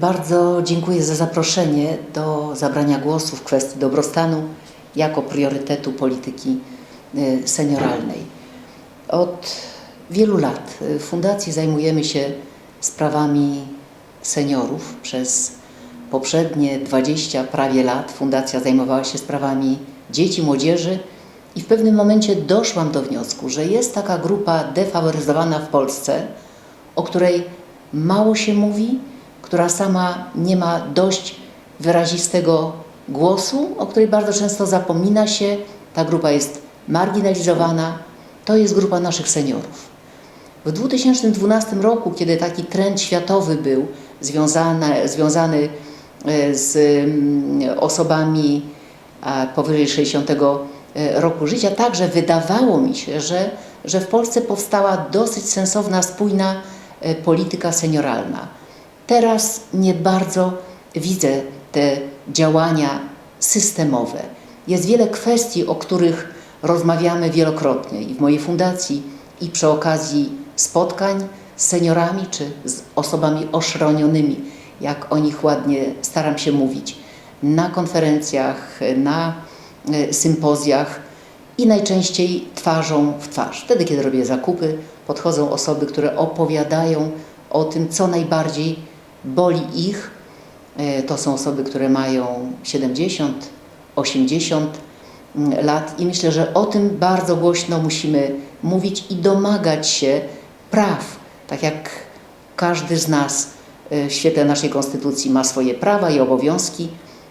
Bardzo dziękuję za zaproszenie do zabrania głosu w kwestii dobrostanu jako priorytetu polityki y, senioralnej. Od wielu lat y, w Fundacji zajmujemy się sprawami seniorów. Przez poprzednie 20 prawie lat Fundacja zajmowała się sprawami dzieci, młodzieży i w pewnym momencie doszłam do wniosku, że jest taka grupa defaworyzowana w Polsce, o której mało się mówi, która sama nie ma dość wyrazistego głosu, o której bardzo często zapomina się. Ta grupa jest marginalizowana. To jest grupa naszych seniorów. W 2012 roku, kiedy taki trend światowy był związany, związany e, z mm, osobami powyżej 60 e, roku życia, także wydawało mi się, że, że w Polsce powstała dosyć sensowna, spójna e, polityka senioralna. Teraz nie bardzo widzę te działania systemowe. Jest wiele kwestii, o których rozmawiamy wielokrotnie i w mojej fundacji, i przy okazji spotkań z seniorami czy z osobami oszronionymi, jak o nich ładnie staram się mówić, na konferencjach, na e, sympozjach i najczęściej twarzą w twarz. Wtedy, kiedy robię zakupy, podchodzą osoby, które opowiadają o tym, co najbardziej boli ich. E, To są osoby, które mają 70, 80 mm, lat i myślę, że o tym bardzo głośno musimy mówić i domagać się praw, tak jak każdy z nas e, w świetle naszej konstytucji ma swoje prawa i obowiązki.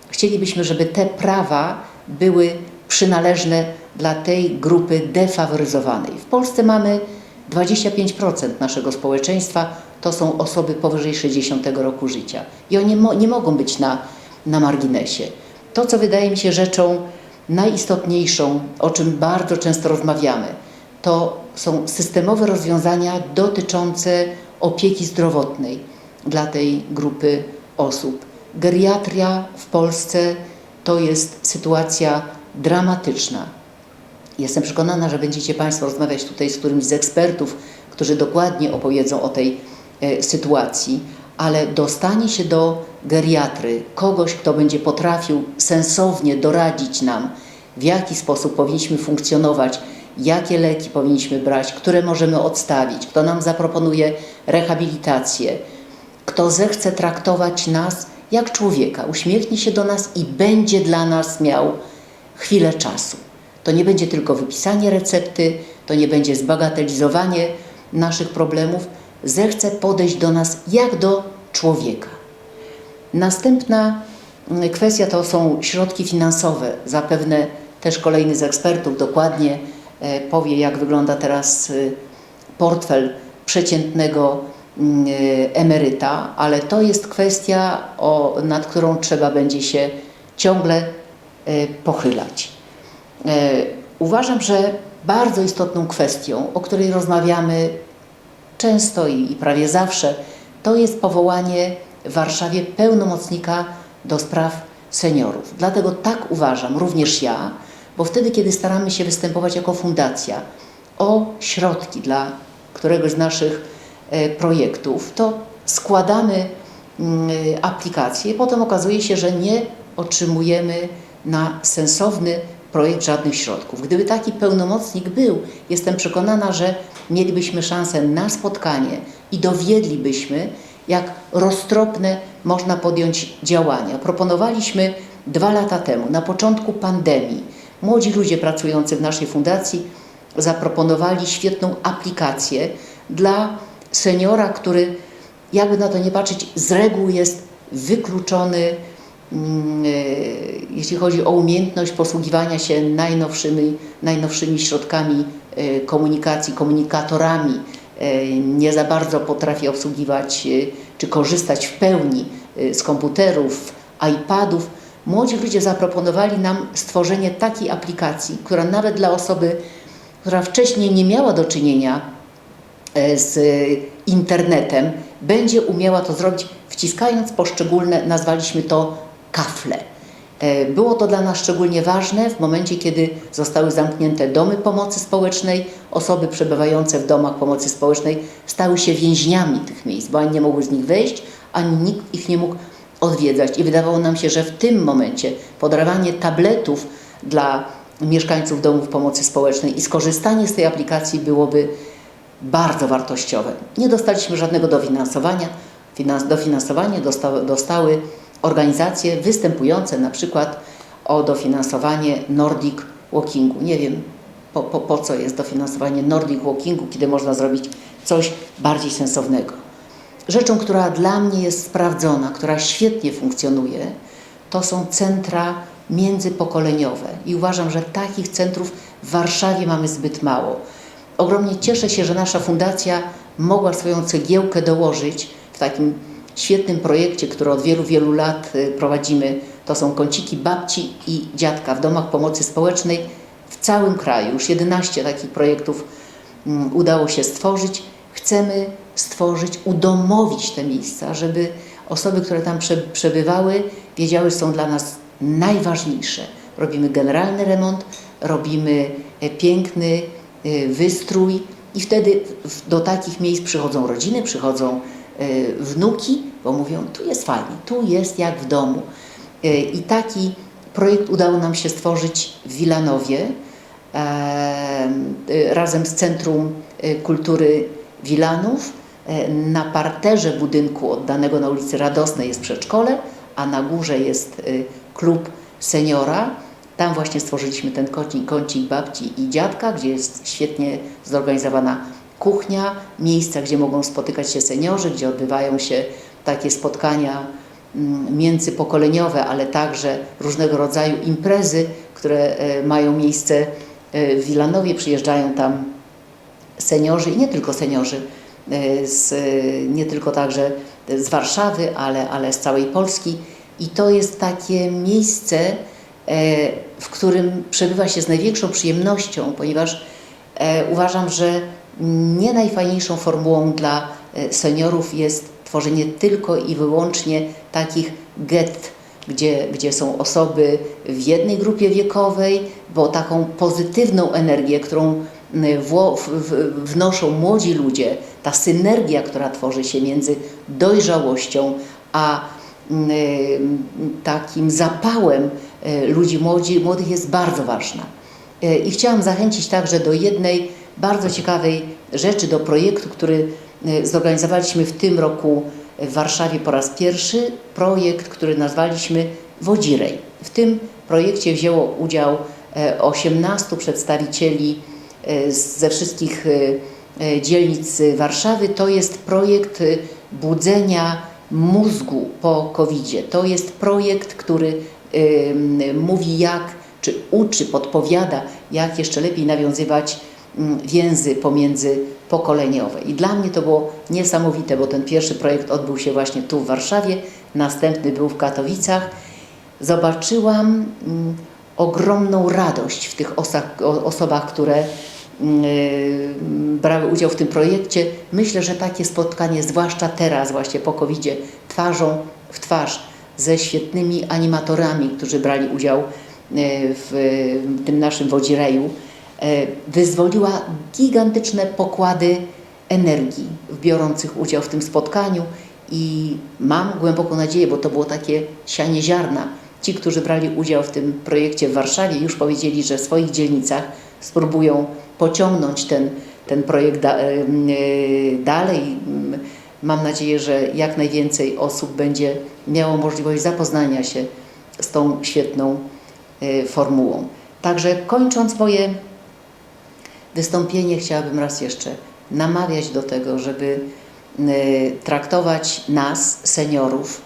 Chcielibyśmy, żeby te prawa były przynależne dla tej grupy defaworyzowanej. W Polsce mamy 25% naszego społeczeństwa to są osoby powyżej 60 roku życia i oni mo nie mogą być na, na marginesie. To, co wydaje mi się rzeczą najistotniejszą, o czym bardzo często rozmawiamy, to są systemowe rozwiązania dotyczące opieki zdrowotnej dla tej grupy osób. Geriatria w Polsce to jest sytuacja dramatyczna. Jestem przekonana, że będziecie Państwo rozmawiać tutaj z którymś z ekspertów, którzy dokładnie opowiedzą o tej e, sytuacji, ale dostanie się do geriatry, kogoś, kto będzie potrafił sensownie doradzić nam, w jaki sposób powinniśmy funkcjonować, jakie leki powinniśmy brać, które możemy odstawić, kto nam zaproponuje rehabilitację, kto zechce traktować nas jak człowieka, uśmiechnie się do nas i będzie dla nas miał chwilę czasu. To nie będzie tylko wypisanie recepty, to nie będzie zbagatelizowanie naszych problemów. Zechce podejść do nas jak do człowieka. Następna mm, kwestia to są środki finansowe. Zapewne też kolejny z ekspertów dokładnie e, powie, jak wygląda teraz y, portfel przeciętnego mm, y, emeryta, ale to jest kwestia, o, nad którą trzeba będzie się ciągle e, pochylać. E, Uważam, że bardzo istotną kwestią, o której rozmawiamy często i prawie zawsze, to jest powołanie w Warszawie pełnomocnika do spraw seniorów. Dlatego tak uważam, również ja, bo wtedy, kiedy staramy się występować jako fundacja o środki dla któregoś z naszych e, projektów, to składamy mm, aplikację, potem okazuje się, że nie otrzymujemy na sensowny projekt żadnych środków. Gdyby taki pełnomocnik był, jestem przekonana, że mielibyśmy szansę na spotkanie i dowiedlibyśmy, jak roztropne można podjąć działania. Proponowaliśmy dwa lata temu, na początku pandemii, młodzi ludzie pracujący w naszej fundacji zaproponowali świetną aplikację dla seniora, który, jakby na to nie patrzeć, z reguły jest wykluczony Mm, e, jeśli chodzi o umiejętność posługiwania się najnowszymi, najnowszymi środkami e, komunikacji, komunikatorami, e, nie za bardzo potrafi obsługiwać czy korzystać w pełni z komputerów, iPadów. Młodzi ludzie zaproponowali nam stworzenie takiej aplikacji, która nawet dla osoby, która wcześniej nie miała do czynienia z internetem, będzie umiała to zrobić, wciskając poszczególne, nazwaliśmy to kafle. E, Było to dla nas szczególnie ważne w momencie, kiedy zostały zamknięte domy pomocy społecznej. Osoby przebywające w domach pomocy społecznej stały się więźniami tych miejsc, bo ani nie mogły z nich wyjść, ani nikt ich nie mógł odwiedzać. I wydawało nam się, że w tym momencie podarowanie tabletów dla mieszkańców domów pomocy społecznej i skorzystanie z tej aplikacji byłoby bardzo wartościowe. Nie dostaliśmy żadnego dofinansowania. Finans, dofinansowanie dostały, dostały organizacje występujące na przykład o dofinansowanie Nordic Walkingu. Nie wiem po, po, po co jest dofinansowanie Nordic Walkingu, kiedy można zrobić coś bardziej sensownego. Rzeczą, która dla mnie jest sprawdzona, która świetnie funkcjonuje, to są centra międzypokoleniowe. I uważam, że takich centrów w Warszawie mamy zbyt mało. Ogromnie cieszę się, że nasza fundacja mogła swoją cegiełkę dołożyć w takim świetnym projekcie, który od wielu, wielu lat y, prowadzimy. To są kąciki babci i dziadka w domach pomocy społecznej w całym kraju. Już 11 takich projektów mm, udało się stworzyć. Chcemy stworzyć, udomowić te miejsca, żeby osoby, które tam prze- przebywały, wiedziały, że są dla nas najważniejsze. Robimy generalny remont, robimy e, piękny e, wystrój i wtedy do takich miejsc przychodzą rodziny, przychodzą wnuki, bo mówią, tu jest fajnie, tu jest jak w domu. E, I taki projekt udało nam się stworzyć w Wilanowie e, e, razem z Centrum Kultury Wilanów. E, Na parterze budynku oddanego na ulicy Radosnej jest przedszkole, a na górze jest klub seniora. Tam właśnie stworzyliśmy ten kącik, kącik babci i dziadka, gdzie jest świetnie zorganizowana kuchnia, miejsca, gdzie mogą spotykać się seniorzy, gdzie odbywają się takie spotkania mm, międzypokoleniowe, ale także różnego rodzaju imprezy, które e, mają miejsce e, w Wilanowie. Przyjeżdżają tam seniorzy i nie tylko seniorzy, e, z, nie tylko także z Warszawy, ale, ale z całej Polski. I to jest takie miejsce, w którym przebywa się z największą przyjemnością, ponieważ uważam, że nie najfajniejszą formułą dla e, seniorów jest tworzenie tylko i wyłącznie takich gett, gdzie, gdzie są osoby w jednej grupie wiekowej, bo taką pozytywną energię, którą wnoszą młodzi ludzie, ta synergia, która tworzy się między dojrzałością a mm, takim zapałem e, ludzi młodzi, młodych jest bardzo ważna. E, I chciałam zachęcić także do jednej bardzo ciekawej rzeczy, do projektu, który e, zorganizowaliśmy w tym roku w Warszawie po raz pierwszy. Projekt, który nazwaliśmy Wodzirej. W tym projekcie wzięło udział e, 18 przedstawicieli e, ze wszystkich e, e, dzielnic Warszawy. To jest projekt e, budzenia mózgu po COVID-zie. To jest projekt, który mówi jak, czy uczy, podpowiada, jak jeszcze lepiej nawiązywać więzy pomiędzypokoleniowe. I dla mnie to było niesamowite, bo ten pierwszy projekt odbył się właśnie tu w Warszawie, następny był w Katowicach. Zobaczyłam mm, ogromną radość w tych osobach, które mm, y, brały udział w tym projekcie. Myślę, że takie spotkanie, zwłaszcza teraz, właśnie po covid twarzą w twarz ze świetnymi animatorami, którzy brali udział y, w tym naszym wodzireju, wyzwoliła gigantyczne pokłady energii w biorących udział w tym spotkaniu i mam głęboką nadzieję, bo to było takie sianie ziarna. Ci, którzy brali udział w tym projekcie w Warszawie, już powiedzieli, że w swoich dzielnicach spróbują pociągnąć ten, ten projekt da, e, dalej. Mam nadzieję, że jak najwięcej osób będzie miało możliwość zapoznania się z tą świetną e, formułą. Także kończąc moje wystąpienie, chciałabym raz jeszcze namawiać do tego, żeby e, traktować nas, seniorów,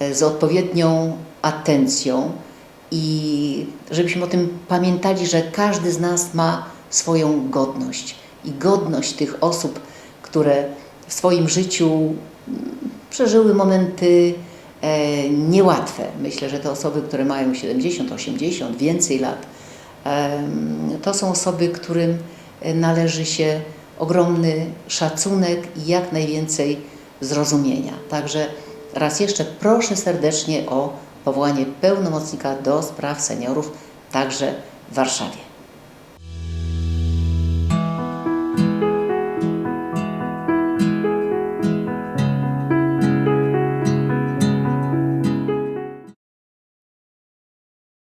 e, z odpowiednią atencją i żebyśmy o tym pamiętali, że każdy z nas ma swoją godność i godność tych osób, które w swoim życiu przeżyły momenty e, niełatwe. Myślę, że te osoby, które mają 70, 80, więcej lat, to są osoby, którym należy się ogromny szacunek i jak najwięcej zrozumienia. Także raz jeszcze proszę serdecznie o powołanie pełnomocnika do spraw seniorów także w Warszawie.